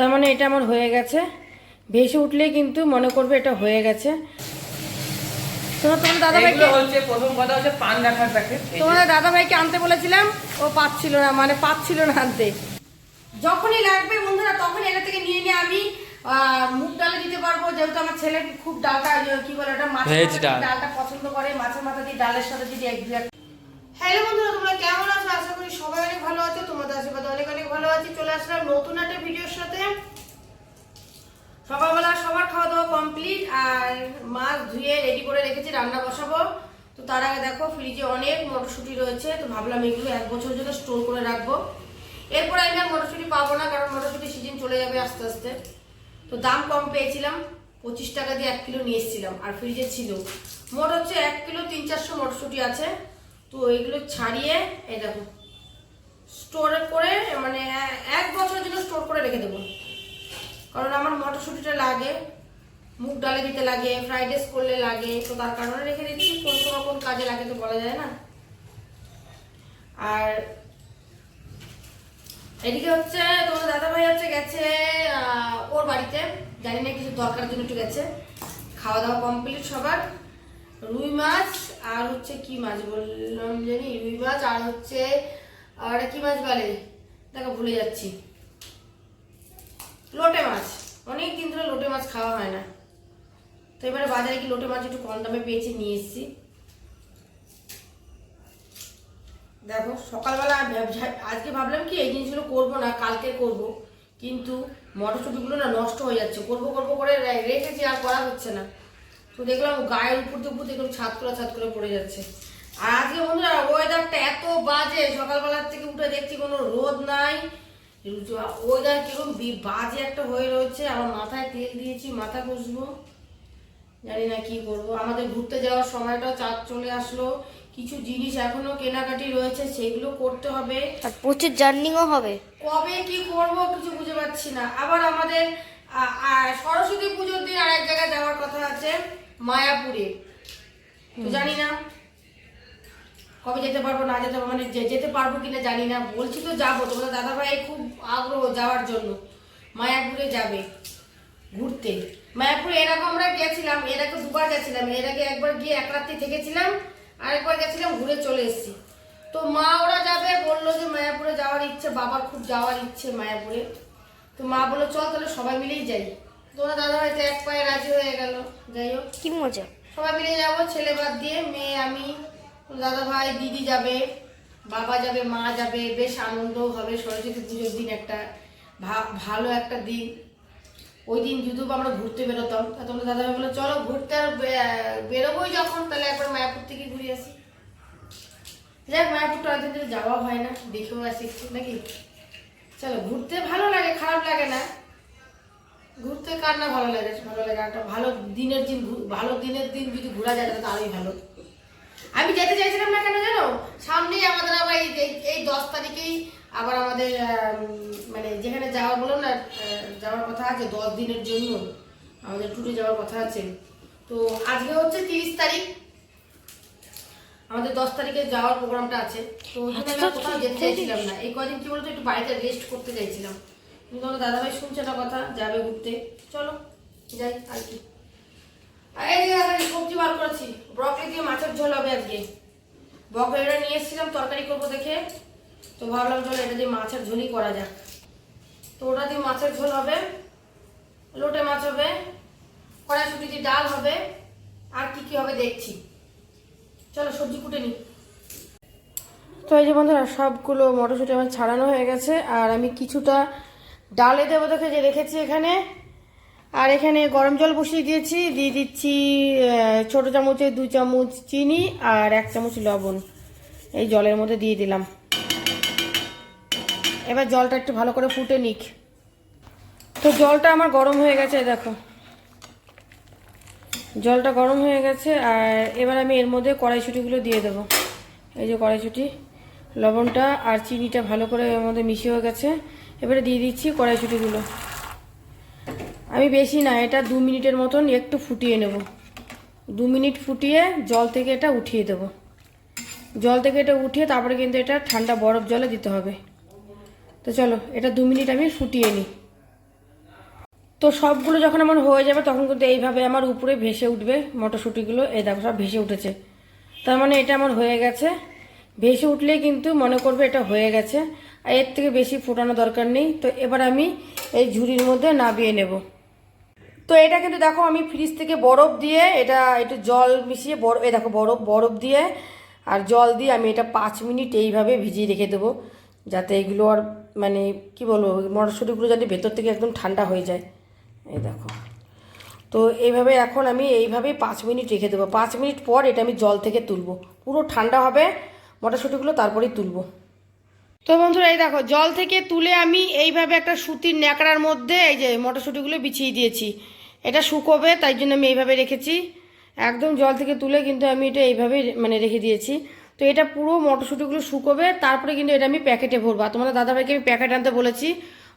তার মানে এটা আমার হয়ে গেছে। ভেসে উঠলেই কিন্তু মনে করবে এটা হয়ে গেছে। তোমার তোমার দাদা ভাইকে এগুলো হচ্ছে প্রথম কথা হচ্ছে পান রাখার প্যাকেট তোমাদের দাদা ভাইকে আনতে বলেছিলাম ও পাচ্ছিল না মানে পাচ্ছিল না আনতে। যখনই লাগবে বন্ধুরা তখন এটা থেকে নিয়ে নিয়ে আমি আহ, মুগ ডালে দিতে পারব। যেহেতু আমার ছেলে খুব ডালটা কি বলে ওটা মাছের। ডালটা পছন্দ করে মাছের মাথা দিয়ে ডালের সাথে যদি এক দু এক- হ্যালো বন্ধুরা, তোমরা কেমন আছো? আশা করি সবাই অনেক ভালো আছো, তোমাদের আশীর্বাদে অনেক অনেক ভালো আছি। চলে আসলাম নতুন একটা ভিডিওর সাথে। সকালবেলা সবার খাওয়া দাওয়া কমপ্লিট আর মাছ ধুয়ে রেডি করে রেখেছি, রান্না বসাবো। তো তার আগে দেখো ফ্রিজে অনেক মটরশুঁটি রয়েছে, তো ভাবলাম এগুলো এক বছর জন্য স্টোর করে রাখব। এরপর আমি আর মটরশুঁটি পাবো না, কারণ মটরশুঁটি সিজন চলে যাবে আস্তে আস্তে। তো দাম কম পেয়েছিলাম, পঁচিশ টাকা দিয়ে এক কিলো নিয়ে এসেছিলাম, আর ফ্রিজে ছিল। মোট হচ্ছে এক কিলো তিন চারশো মটরশুঁটি আছে। তো এগুলো ছাড়িয়ে, এই দেখো স্টোর করে মানে এক বছরের জন্য স্টোর করে রেখে দেবো। কারণ আমার মটরশুঁটিটা লাগে, মুগ ডালে দিতে লাগে ফ্রাইড রাইস করলে লাগে, তো তার কারণে রেখে দিচ্ছি। কোন সময় কোন কাজে লাগে তো বলা যায় না। আর এদিকে হচ্ছে তোমার দাদা ভাই হচ্ছে গেছে ওর বাড়িতে। জানি না কিছু দরকার জন্য একটু গেছে। খাওয়া দাওয়া কমপ্লিট সবার। রুই মাছ আর হচ্ছে কি মাছ বললাম জানি? রুই মাছ আর হচ্ছে, আর কি মাছ বলে? দেখো, ভুলে যাচ্ছি। লোটে মাছ। অনেক দিন ধরে লোটে মাছ খাওয়া হয় না। তো এবারে বাজারে কি লোটে মাছ একটু কম দামে পেয়েছি, নিয়ে এসেছি। দেখো, সকালবেলা আজকে ভাবলাম কি, এই জিনিসগুলো করব না, কালকে করব। কিন্তু মটরশুটিগুলো না নষ্ট হয়ে যাচ্ছে। করব করব করে রেখেছি, আর করা হচ্ছে না। তো দেখলাম গায়ের উপর দিয়ে উপর দিয়ে ছাদ করে ছাদ করে পড়ে যাচ্ছে। আর আজকে বন্ধুরা ওয়েদারটা এত বাজে সকালবেলার থেকে উঠে দেখছি কোনো রোদ নাই। ওয়েদার কীরকম বাজে একটা হয়ে রয়েছে আমার মাথায় তেল দিয়েছি মাথা ঘষবো। জানি না কি করব। আমাদের ঘুরতে যাওয়ার সময়টা চাঁদ চলে আসলো। কিছু জিনিস এখনও কেনাকাটি রয়েছে সেগুলো করতে হবে। আর প্রচুর জার্নিংও হবে। কবে কি করব কিছু বুঝে পাচ্ছি না। আবার আমাদের আ- আ- সরস্বতী পুজোর দিন আর এক জায়গায় যাওয়ার কথা আছে মায়াপুরে। তো জানি না কবে যেতে পারব না যেতে পারব মানে যে- যেতে পারব কিনা জানি না। বলছি তো যাব তোমাদের দাদা ভাই খুব আগ্রহ যাওয়ার জন্য। মায়াপুরে যাবে ঘুরতে। মায়াপুরে এর আগে আমরা গেছিলাম এর আগে দুবার গেছিলাম এর আগে একবার গিয়ে এক রাত্রি থেকেছিলাম আরেকবার গেছিলাম ঘুরে চলে এসেছি। তো মা ওরা যাবে বলল যে মায়াপুরে যাওয়ার ইচ্ছে বাবার খুব যাওয়ার ইচ্ছে মায়াপুরে। তো মা বলল চল তাহলে সবাই মিলেই যাই। তোরা দাদা হয়তো এক পায়ে রাজি হয়ে গেল। যাই হোক। কি মজা। সবাই মিলে যাব ছেলে বাদ দিয়ে মেয়ে আমি দাদা ভাই দিদি যাবে বাবা যাবে মা যাবে বেশ আনন্দ হবে সরস্বতী পুজোর দিন একটা ভালো একটা দিন। ওই দিন যদি আমরা ঘুরতে বেরোতাম তা তোমরা দাদা ভাই বলল চলো ঘুরতে আর বেরোবোই যখন তাহলে একবার মায়াপুর থেকে ঘুরে আসি। যাক মায়াপুরটা অনেকদিন ধরে যাওয়া হয় না দেখেও আসি নাকি? চলো, ঘুরতে ভালো লাগে, খারাপ লাগে না। ঘুরতে কার না ভালো লাগে? ভালো লাগে, একটা ভালো দিনের দিন ভালো দিনের দিন যদি ঘোরা যায়, তাহলে আরোই ভালো। আমি যেতে চাইছিলাম না কেন জানো? সামনেই আমাদের আবার এই এই- এই দশ তারিখেই আবার আমাদের মানে যেখানে যাওয়া বলো না যাওয়ার কথা আছে, দশ দিনের জন্য আমাদের ট্যুরে যাওয়ার কথা আছে। তো আজকে হচ্ছে তিরিশ তারিখ। আমাদের দশ তারিখে যাওয়ার প্রোগ্রামটা আছে। তো ওই জন্য কোথাও যেতে চাইছিলাম না। এই কদিন কি বলতো একটু বাড়িতে রেস্ট করতে চাইছিলাম। কিন্তু আমার দাদাভাই শুনছে না কথা যাবে ঘুরতে। চলো যাই আর কি। এই যে সবজি বার করেছি ব্রকলি দিয়ে মাছের ঝোল হবে আজকে। ব্রকলিটা নিয়ে এসেছিলাম তরকারি করব দেখে। তো ভাবলাম চলো এটা দিয়ে মাছের ঝোলই করা যাক। তো ওটা দিয়ে মাছের ঝোল হবে লোটে মাছ হবে কড়াইশুটি দিয়ে ডাল হবে আর কি কি হবে দেখছি। চলো সবজি কুটে নিই তো এই যে বন্ধুরা, সবগুলো মটরশুঁটি আমার ছাড়ানো হয়ে গেছে, আর আমি কিছুটা ডালে দেবো দেখে যে রেখেছি এখানে। আর এখানে গরম জল বসিয়ে দিয়েছি, দিয়ে দিচ্ছি ছোট চামচে দু চামচ চিনি আর এক চামচ লবণ। এই জলের মধ্যে দিয়ে দিলাম। এবার জলটা একটু ভালো করে ফুটে নিক। তো জলটা আমার গরম হয়ে গেছে, দেখো। জলটা গরম হয়ে গেছে আর এবার আমি এর মধ্যে কড়াইশুটিগুলো দিয়ে দেবো। এই যে কড়াইশুটি, লবণটা আর চিনিটা ভালো করে এর মধ্যে মিশিয়ে হয়ে গেছে। এবারে দিয়ে দিচ্ছি কড়াইশুটিগুলো। আমি বেশি না, এটা দু মিনিটের মতন একটু ফুটিয়ে নেব। দু মিনিট ফুটিয়ে জল থেকে এটা উঠিয়ে দেব। জল থেকে এটা উঠিয়ে তারপরে কিন্তু এটা ঠান্ডা বরফ জলে দিতে হবে। তো চলো, এটা দু মিনিট আমি ফুটিয়ে নিই। তো সবগুলো যখন আমার হয়ে যাবে, তখন কিন্তু এইভাবে আমার উপরে ভেসে উঠবে মটরশুঁটিগুলো। এই দেখো, সব ভেসে উঠেছে। তার মানে এটা আমার হয়ে গেছে। ভেসে উঠলেই কিন্তু মনে করবে এটা হয়ে গেছে। আর এর থেকে বেশি ফোটানো দরকার নেই। তো এবার আমি এই ঝুড়ির মধ্যে নাবিয়ে নেব। তো এটা কিন্তু দেখো, আমি ফ্রিজ থেকে বরফ দিয়ে এটা একটু জল মিশিয়ে বরফ এই দেখো, বরফ বরফ দিয়ে আর জল দিয়ে আমি এটা পাঁচ মিনিট এইভাবে ভিজিয়ে রেখে দেবো। যাতে এগুলো আর মানে কি বলব, মটরশুঁটিগুলো যাতে ভেতর থেকে একদম ঠান্ডা হয়ে যায়। এই দেখো। তো এইভাবে এখন আমি এইভাবেই পাঁচ মিনিট রেখে দেবো। পাঁচ মিনিট পর এটা আমি জল থেকে তুলবো। পুরো ঠান্ডা হবে, মটরশুঁটিগুলো তারপরেই তুলবো। তো বন্ধুরা, এই দেখো, জল থেকে তুলে আমি এইভাবে একটা সুতির ন্যাকড়ার মধ্যে এই যে মটরশুঁটিগুলো বিছিয়ে দিয়েছি। এটা শুকোবে, তাই জন্য আমি এইভাবে রেখেছি। একদম জল থেকে তুলে কিন্তু আমি এটা এইভাবে মানে রেখে দিয়েছি। তো এটা পুরো মটরশুঁটিগুলো শুকোবে, তারপরে কিন্তু এটা আমি প্যাকেটে ভরবো। তোমাদের দাদাভাইকে আমি প্যাকেট আনতে বলেছি।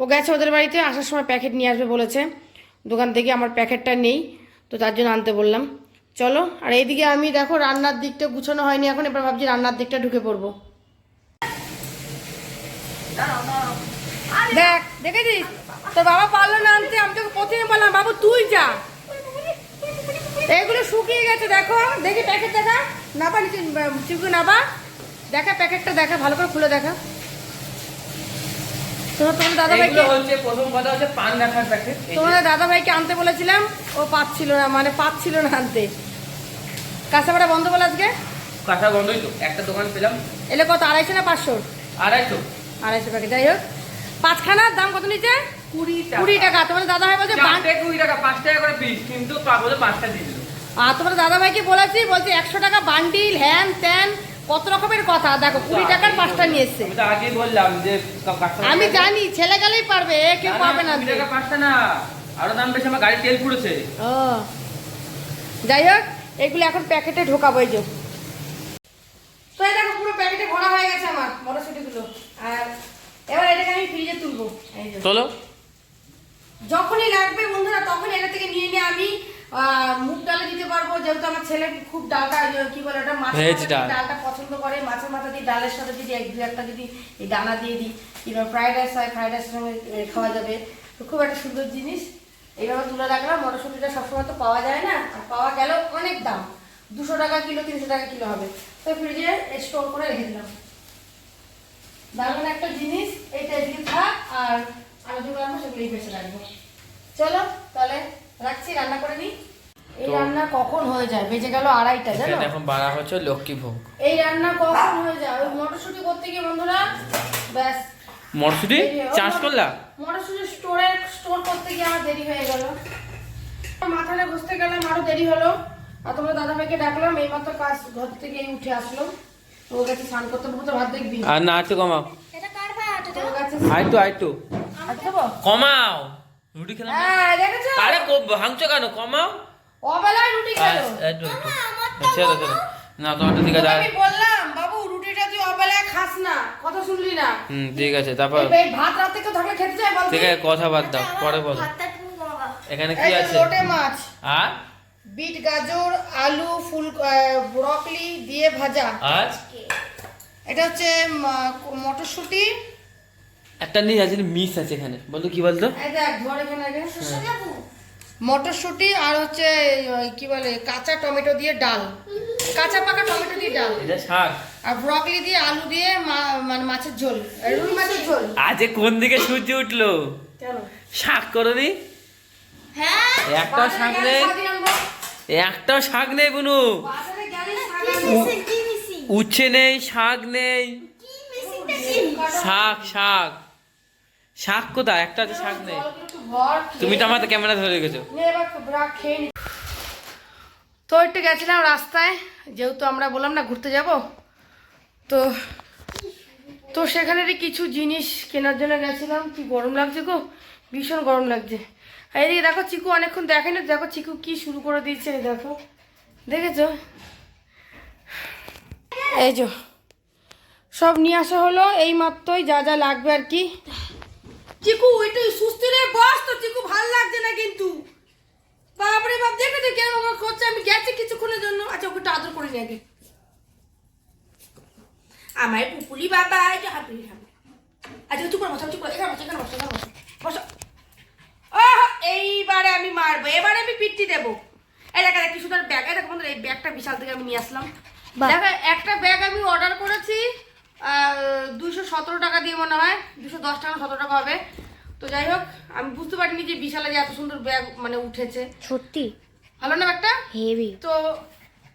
ও গেছে ওদের বাড়িতে, আসার সময় প্যাকেট নিয়ে আসবে বলেছে। দোকান থেকে আমার প্যাকেটটা নেই, তো তার জন্য আনতে বললাম। চলো, আর এইদিকে আমি দেখো রান্নার দিকটা গুছানো হয়নি, এখন এবার ভাবছি রান্নার দিকটা ঢুকে পড়ব। দেখ, দেখেছিস? তোর বাবা পারল না আনতে, আমি তোকে প্রথমে বললাম, বাবু, তুই যা। এগুলো শুকিয়ে গেছে, দেখো। দেখি প্যাকেট দেখা। নাবা নিচে চিকু নাবা দেখা, প্যাকেটটা দেখা, ভালো করে খুলে দেখা। তোমার তোমার দাদা ভাইকে এইগুলো হচ্ছে প্রথম কথা হচ্ছে পান রাখার প্যাকেট। তোমাদের দাদা ভাইকে আনতে বলেছিলাম ও পাচ্ছিল না মানে পাচ্ছিল না আনতে। কাঁচাপাড়া বন্ধ বলে আজকে? কাঁচা বন্ধই তো একটা দোকান পেলাম। এলে কত আড়াইশো না পাঁচশো? আড়াইশো। আড়াইশো প্যাকেট যাই হোক। পাঁচখানার দাম কত নিচে? কুড়ি টাকা। তোমাদের দাদা ভাই বলছে কুড়ি টাকা পাঁচ টাকা করে পিস কিন্তু পাগলে পাঁচটা দিয়ে দিল। আর তোমার দাদা ভাইকে বলেছি বলছে একশো টাকা বান্ডিল হ্যান ত্যান কত রকমের কথা? দেখো কুড়ি টাকার পাঁচটা নিয়ে এসছে। আমি জানি ছেলে গেলেই পারবে কেউ না, না, পারবে না পাঁচটা না আরও দাম বেশি আমার গাড়ি তেল পুড়েছে। ও। যাই হোক এগুলো এখন প্যাকেটে ঢোকাবো এই যে। তো এই দেখো পুরো প্যাকেটে ভরা হয়ে গেছে আমার মটরশুটিগুলো। আর এবার এটাকে আমি ফ্রিজে তুলবো। এই চলো যখনই লাগবে বন্ধুরা তখন এটা থেকে নিয়ে নিয়ে আমি। মুগ ডালে দিতে পারব যেহেতু আমার ছেলে খুব ডালটা ইয়ে, কি বলে ওটা মাছের। ডালটা পছন্দ করে মাছের মাথা দিয়ে ডালের সাথে যদি এক দু একটা যদি এই দানা দিয়ে দিই কিংবা ফ্রাইড রাইস হয় ফ্রাইড রাইসের সঙ্গে খাওয়া যাবে। তো খুব একটা সুন্দর জিনিস। এইভাবে তুলে রাখলাম মটরশুঁটিটা সবসময় তো পাওয়া যায় না আর পাওয়া গেলেও অনেক দাম। দুশো টাকা কিলো তিনশো টাকা কিলো হবে। তো ফ্রিজে স্টোর করে রেখে দিলাম। দারুণ একটা জিনিস এইটা এদিকে থাক আর আমি যেগুলো আনব সেগুলো এই রাখব। চলো তাহলে রাখছি রান্না করে নিই এই রান্না কখন হয়ে যায়? বেজে গেল আড়াইটা জানো? এখানে এখন বাড়া হচ্ছে লক্ষ্মী ভোগ। এই রান্না কখন হয়ে যায়? ওই মটরশুটি করতে গিয়ে বন্ধুরা ব্যাস। মটরশুটি। চাষ করলা? মটরশুটি স্টোরে স্টোর করতে গিয়ে আমার দেরি হয়ে গেল। মাথাটা ঘষতে গেলাম আরও দেরি হলো। আর তোমার দাদা ভাইকে ডাকলাম এইমাত্র কাজ ঘর থেকে উঠে আসলো। তো ওর কাছে স্নান করতে বলতে ভাত দেখবি। আর না একটু কমাও। তো ওর কাছে আইটু আইটু হাত কমাও। রুটি খেলাম? হ্যাঁ দেখেছ? আরে ভাঙছো কেন? কমাও। অবেলায় রুটি খেলো। একটু একটু ছেড়ে ছেড়ে না তোমারটা ঠিক আছে আমি বললাম বাবু রুটিটা তুই অবেলায় খাস না কথা শুনলি না। হুম ঠিক আছে তারপর এই এই ভাত রাতে কেউ থাকলে খেতে চায় বল ঠিক আছে কথা বাদ দাও পরে বলো। এখানে কি আছে? লোটে মাছ। আর? বিট গাজর আলু ফুল ব্রকলি দিয়ে ভাজা। আর? এটা হচ্ছে মটরশুঁটি একটা নিয়ে আছে মিস আছে এখানে। বলতো কি বলতো? আগে মটরশুঁটি আর হচ্ছে ওই কি বলে কাঁচা টমেটো দিয়ে ডাল। কাঁচা পাকা টমেটো দিয়ে ডাল। এটা শাক। আর ব্রকলি দিয়ে আলু দিয়ে মা- মানে মাছের ঝোল। রুই মাছের ঝোল। আজে কোন দিকে সূর্য উঠল? কেন? শাক করনি? একটাও শাক বাজারে গেলে নেই। একটাও শাক নেই কোনো শাক। উচ্ছে নেই শাক নেই। শাক শাক। শাক কোথায়? একটা তো শাক নেই। তুমি তো আমার ক্যামেরা ধরে নে নি। তো একটু গেছিলাম রাস্তায় যেহেতু আমরা বললাম না ঘুরতে যাব তো তো সেখানেরই কিছু জিনিস কেনার জন্য গেছিলাম। কি গরম লাগছে গো ভীষণ গরম লাগছে। আর এদিকে দেখো চিকু অনেকক্ষণ দেখেনি দেখো চিকু কি শুরু করে দিয়েছে দেখো। দেখেছ? এই যে সব নিয়ে আসা হলো এই মাত্রই যা যা লাগবে আর কি। চিকু একটু সুস্থ রে বস তো চিকু ভালো লাগছে না কিন্তু। বাপরে বাপ দেখে তো কেমন করে করছে আমি গেছি কিছুক্ষণের জন্য। আচ্ছা ওকে একটু আদর করে আগে। আমার পুপুলি বাবা এই যে ধরে আচ্ছা চুপ করে বসো চুপ করে এখানে বসো এখানে বসো এখানে বসো বসো। আহ, এই ছাড়বো এবারে আমি পিটটি দেবো। এই দেখা দেখি শুধু ব্যাগ এই দেখো বন্ধুরা এই ব্যাগটা বিশাল থেকে আমি নিয়ে আসলাম। দেখো একটা ব্যাগ আমি অর্ডার করেছি। দুশো সতেরো টাকা দিয়ে মনে হয় দুশো দশ টাকা সতেরো টাকা হবে। তো যাই হোক আমি বুঝতে পারিনি যে বিশালে যে এত সুন্দর ব্যাগ মানে উঠেছে। সত্যি? ভালো না ব্যাগটা? হেভি তো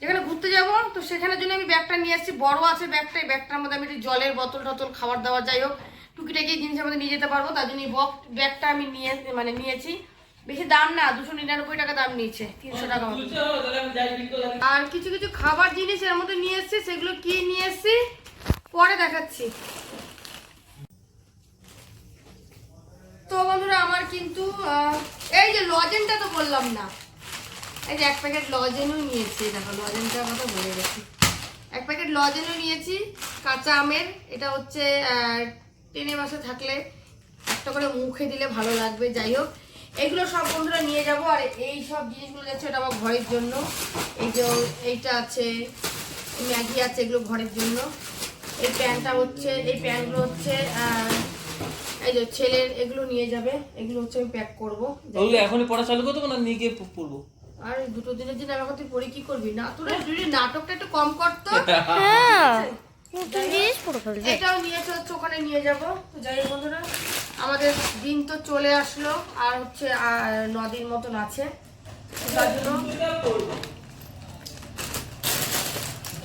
যেখানে ঘুরতে যাব তো সেখানের জন্য আমি ব্যাগটা নিয়ে এসেছি। বড় আছে ব্যাগটা এই ব্যাগটার মধ্যে আমি একটু জলের বোতল টতল খাবার দাবার যাই হোক টুকিটাকি জিনিসের মধ্যে নিয়ে যেতে পারব। তার জন্য এই ব্যাগটা আমি নিয়ে মানে নিয়েছি। বেশি দাম না দুশো নিরানব্বই টাকা দাম নিয়েছে তিনশো টাকা আর কিছু কিছু খাবার জিনিস এর মধ্যে নিয়ে এসেছি সেগুলো কি নিয়ে এসেছি? পরে দেখাচ্ছি। তো বন্ধুরা, আমার কিন্তু এই যে লজেনটা তো বললাম না। এই যে এক প্যাকেট লজেনও নিয়েছি, দেখো লজেনটার কথা বলে গেছি। এক প্যাকেট লজেনও নিয়েছি, কাঁচা আমের। এটা হচ্ছে টেনে মাসে থাকলে একটা করে মুখে দিলে ভালো লাগবে, যাই হোক। এগুলো সব বন্ধুরা নিয়ে যাব, আর এই সব জিনিসগুলো যাচ্ছে এটা আমার ঘরের জন্য। এই যে এইটা আছে, ম্যাগি আছে এগুলো ঘরের জন্য। এই প্যান্টটা হচ্ছে এই প্যান্টগুলো হচ্ছে আহ, এই যে ছেলের এগুলো নিয়ে যাবে। এগুলো হচ্ছে আমি প্যাক করব। ওগুলো এখনই পড়া চালু করতে না নিয়ে গিয়ে পড়ব? আর দুটো দিনের জন্য আমার তুই পরে কি করবি? না তোরা যদি নাটকটা একটু কম করতো হ্যাঁ। পড়ে এটাও নিয়ে হচ্ছে ওখানে নিয়ে যাব। তো যাই বন্ধুরা আমাদের দিন তো চলে আসলো আর হচ্ছে নদীর মতন আছে। তার জন্য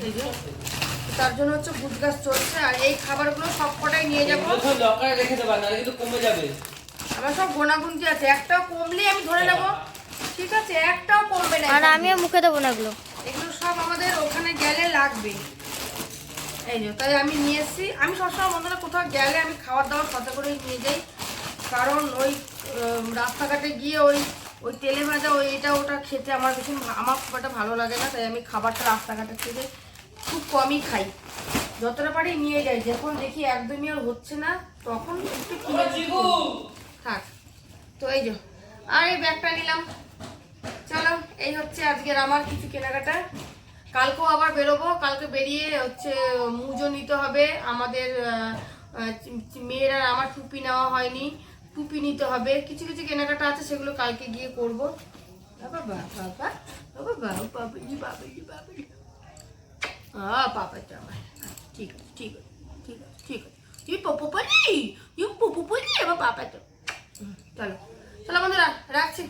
এই যে, তার জন্য হচ্ছে গুজগাছ চলছে আর এই খাবারগুলো সব কটাই নিয়ে যাব। এগুলো সব লকারে রেখে দেবা না কিন্তু কমে যাবে। আমার সব গোনাগুনতি আছে একটাও কমলেই আমি ধরে নেব। ঠিক আছে একটাও কমবে না আর আমিও মুখে দেবো না এগুলো। এগুলো সব আমাদের ওখানে গেলে লাগবে। এই যে তাই আমি নিয়ে এসেছি। আমি সবসময় বন্ধুরা কোথাও গেলে আমি খাবার দাবার সাথে করে নিয়ে যাই। কারণ ওই রাস্তাঘাটে গিয়ে ওই ওই তেলে ভাজা ওই এটা ওটা খেতে আমার ভীষণ আমার খুব একটা ভালো লাগে না তাই আমি খাবারটা রাস্তাঘাটে থেকে খুব কমই খাই যতটা পারি নিয়ে যাই যখন দেখি একদমই আর হচ্ছে না তখন একটু। থাক তো এই যে আর এই ব্যাগটা নিলাম চলো এই হচ্ছে আজকের আমার কিছু কেনাকাটা কালকেও আবার বেরোবো কালকে বেরিয়ে হচ্ছে মুজো নিতে হবে আমাদের মেয়েরা আমার টুপি নেওয়া হয়নি টুপি নিতে হবে কিছু কিছু কেনাকাটা আছে সেগুলো কালকে গিয়ে করব বাবা বাবা বাবা বাবা বাবাজি বাবাজি বাবাজি পাপা জামাই ঠিক আছে ঠিক আছে ঠিক আছে ঠিক। আছে তুই পপু পলি তুই পপু পলি এবার পাপা তো চলো। চলো বন্ধুরা, রাখছি।